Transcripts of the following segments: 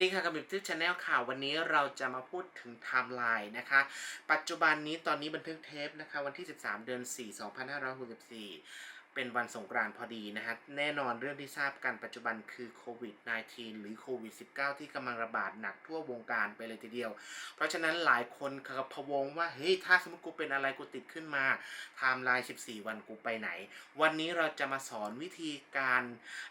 นี่ค่ะกับบิบทิปชาแนลค่ะวันนี้เราจะมาพูดถึงไทม์ไลน์นะคะ ปัจจุบันนี้ตอนนี้บันทึกเทปนะคะ วันที่ 13 เดือน 4 2564 เป็นวันสงกรานต์พอดีนะฮะ แน่นอนเรื่องที่ทราบกันปัจจุบันคือโควิด -19 หรือโควิด -19 ที่กำลังระบาดหนักทั่ววงการไปเลยทีเดียว เพราะฉะนั้นหลายคนกระพวงว่า เฮ้ย ถ้าสมมติกูเป็นอะไรกูติดขึ้นมาไทม์ไลน์ 14 วันกูไปไหน วันนี้เราจะมาสอนวิธีการ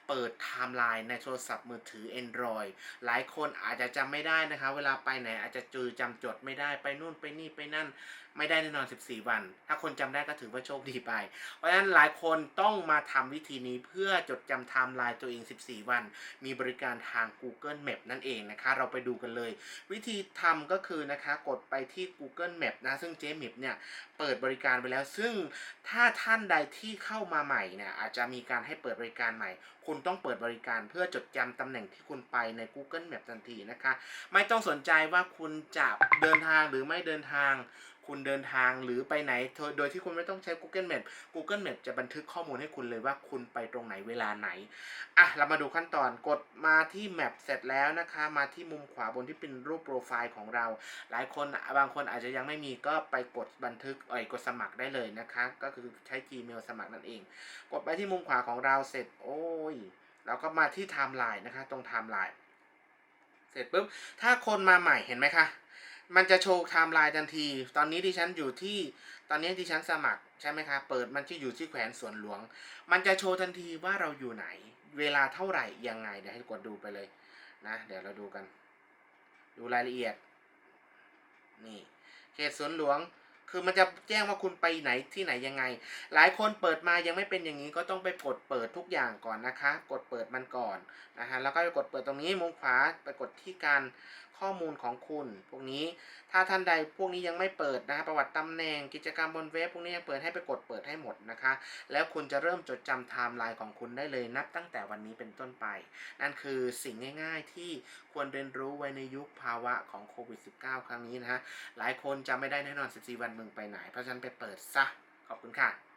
เปิดไทม์ไลน์ในโทรศัพท์มือถือ Android หลายคนอาจจะจำไม่ได้นะคะ เวลาไปไหนอาจจะจือจำจดไม่ได้ไปนู่นไปนี่ไปนั่น ไม่ได้แน่นอน 14 วัน ถ้าคนจำได้ก็ถือว่าโชคดีไป เพราะฉะนั้นหลายคนต้องมาทำวิธีนี้เพื่อจดจำไทม์ไลน์ตัวเอง 14 วัน มีบริการทาง Google Map นั่นเองนะคะ เราไปดูกันเลย วิธีทำก็คือนะคะกดไปที่ Google Map นะ ซึ่งเจมิ p เนี่ยเปิดบริการไปแล้ว ซึ่งถ้าท่านใดที่เข้ามาใหม่เนี่ยอาจจะมีการให้เปิดบริการใหม่ คุณต้องเปิดบริการเพื่อจดจำตำแหน่งที่คุณไปใน Google Map ทันทีนะคะ ไม่ต้องสนใจว่าคุณจะเดินทางหรือไม่เดินทาง คุณเดินทางหรือไปไหน โดยที่คุณไม่ต้องใช้ Google Map Google Map จะบันทึกข้อมูลให้คุณเลยว่าคุณไปตรงไหนเวลาไหน อะ เรามาดูขั้นตอนกดมาที่ Map เสร็จแล้วนะคะ มาที่มุมขวาบนที่เป็นรูปโปรไฟล์ของเรา หลายคนบางคนอาจจะยังไม่มีก็ไปกดบันทึกเอ่ยกดสมัครได้เลยนะคะ ก็คือใช้ Gmail สมัครนั่นเอง กดไปที่มุมขวาของเราเสร็จ โอ้ยแล้วก็มาที่ไทม์ไลน์นะคะ ตรงไทม์ไลน์เสร็จปุ๊บถ้าคนมาใหม่เห็นไหมคะ มันจะโชว์ไทม์ไลน์ทันที ตอนนี้ดิฉันอยู่ที่ ตอนนี้ดิฉันสมัครใช่ไหมคะเปิดมันจะอยู่ที่แขวนสวนหลวง มันจะโชว์ทันทีว่าเราอยู่ไหน เวลาเท่าไหร่ยังไงเดี๋ยวให้กดดูไปเลยนะ เดี๋ยวเราดูกัน ดูรายละเอียด นี่ เขตสวนหลวง คือมันจะแจ้งว่าคุณไปไหนที่ไหนยังไง หลายคนเปิดมายังไม่เป็นอย่างนี้ก็ต้องไปกดเปิดทุกอย่างก่อนนะคะ กดเปิดมันก่อนนะฮะแล้วก็ไปกดเปิดตรงนี้มุมขวาไปกดที่การข้อมูลของคุณ พวกนี้ถ้าท่านใดพวกนี้ยังไม่เปิดนะฮะประวัติตำแหน่งกิจกรรมบนเว็บพวกนี้ยังเปิดให้ไปกดเปิดให้หมดนะคะ แล้วคุณจะเริ่มจดจำไทม์ไลน์ของคุณได้เลยนับตั้งแต่วันนี้เป็นต้นไป นั่นคือสิ่งง่ายๆ ที่ควรเรียนรู้ไว้ในยุคภาวะของโควิด -19 ครั้งนี้นะฮะหลายคนจำไม่ได้แน่นอน 14 วันมึงไปไหน เพราะฉะนั้นไปเปิดซะ ขอบคุณค่ะ